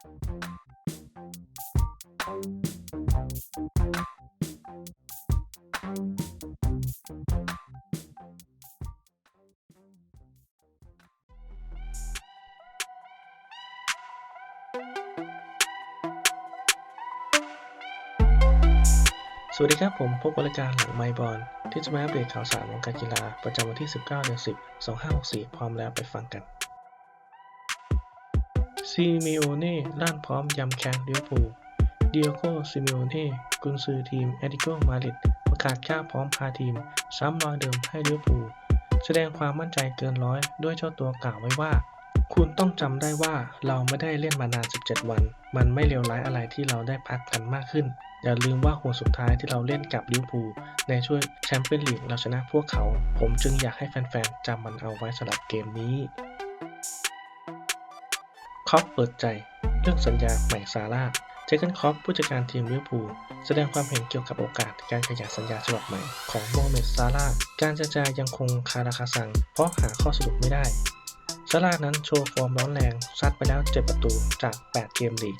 สวัสดีครับ ผมพบกับรายการหลังไมบอลที่จะมาอัปเดตข่าวสารวงการกีฬาประจำวันที่ 19 เดือน 10 2564 พร้อมแล้วไปฟังกัน ซิเมโอเน่ล่านพร้อมยำแคนลิเวอร์พูลเดียโกซิเมโอเน่กุนซือทีมแอตติโกมาริดประกาศกล้าพร้อมพาทีม ซ้ำรอยเดิมให้ลิเวอร์พูลแสดงความมั่นใจเกินร้อยด้วยเจ้าตัวกล่าวไว้ว่า คุณต้องจำได้ว่าเราไม่ได้เล่นมานาน 17 วัน มันไม่เลวร้ายอะไรที่เราได้พักกันมากขึ้น อย่าลืมว่าหัวสุดท้ายที่เราเล่นกับลิเวอร์พูลในช่วยแชมเปี้ยนลีกเราชนะพวกเขา ผมจึงอยากให้แฟนๆจำมันเอาไว้สำหรับเกมนี้ คอปเปิดใจ เรื่องสัญญาใหม่ซาร่าเจเกนคอปผู้จัดการทีมลิเวอร์พูลแสดงความเห็นเกี่ยวกับโอกาสการขยายสัญญาฉบับใหม่ของโมเม็ดซาร่าการเจรจายังคงคาราคาซัง เพราะหาข้อสรุปไม่ได้ซาร่านั้นโชว์ฟอร์มร้อนแรงซัดไปแล้ว 7 ประตูจาก 8 เกมลีก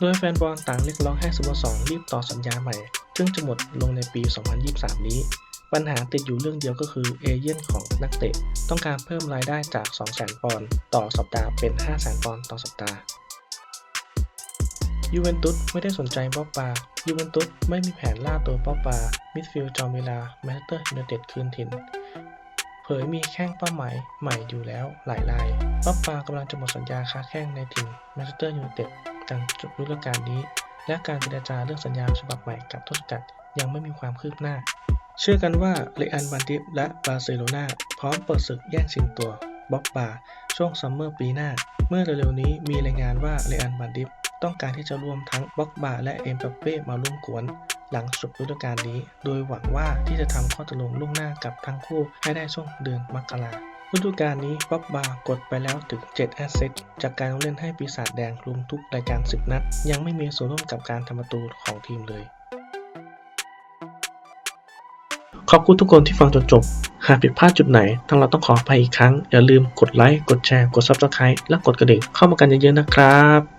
โดยแฟนบอลต่างเรียกร้องให้สโมสรรีบต่อสัญญาใหม่ ซึ่งจะหมดลงในปี 2023 นี้ ปัญหาติดอยู่เรื่องเดียวก็คือเอเย่นของนักเตะ ต้องการเพิ่มรายได้จาก 200,000 ปอนด์ต่อสัปดาห์เป็น 500,000 ปอนด์ต่อสัปดาห์ยูเวนตุสไม่ได้สนใจบ๊อบปายูเวนตุสไม่มีแผนล่าตัวบ๊อบปามิดฟิลด์จอมเวลาแมนเชสเตอร์ยูไนเต็ดคืนถิ่น เผยมีแข้งเป้าหมายใหม่อยู่แล้วหลายรายป๊อปปากำลังจะหมดสัญญาค้าแข้งในทีมแมนเชสเตอร์ยูไนเต็ดหลังจบฤดูกาลนี้ และการเจรจาเรื่องสัญญาฉบับใหม่กับต้นสังกัดยังไม่มีความคืบหน้า เชื่อกันว่าเลอันบันดิฟและบาร์เซโลนาพร้อมเปิดศึกแย่งชิงตัวบ๊อบปาช่วงซัมเมอร์ปีหน้า เมื่อเร็วๆนี้มีรายงานว่าเลอันบันดิฟต้องการที่จะรวมทั้งบ็อกบาและเอ็มบัปเป้มาร่วมกวน หลังจบฤดูกาลนี้ โดยหวังว่าที่จะทำข้อตกลงล่วงหน้ากับทั้งคู่ให้ได้ช่วงเดือนมกราฤดูกาลนี้ป๊อบบาร์กดไปแล้วถึง 7 แอสเซทจากการลงเล่นให้ปีศาจแดงรวมทุกรายการ 10 นัด ยังไม่มีส่วนร่วมกับการทำประตูของทีมเลย ขอบคุณทุกคนที่ฟังจนจบ หากผิดพลาดจุดไหน ทางเราต้องขออภัยอีกครั้ง อย่าลืมกดไลค์ กดแชร์ กด Subscribe และกดกระดิ่งเข้ามากันเยอะๆนะครับ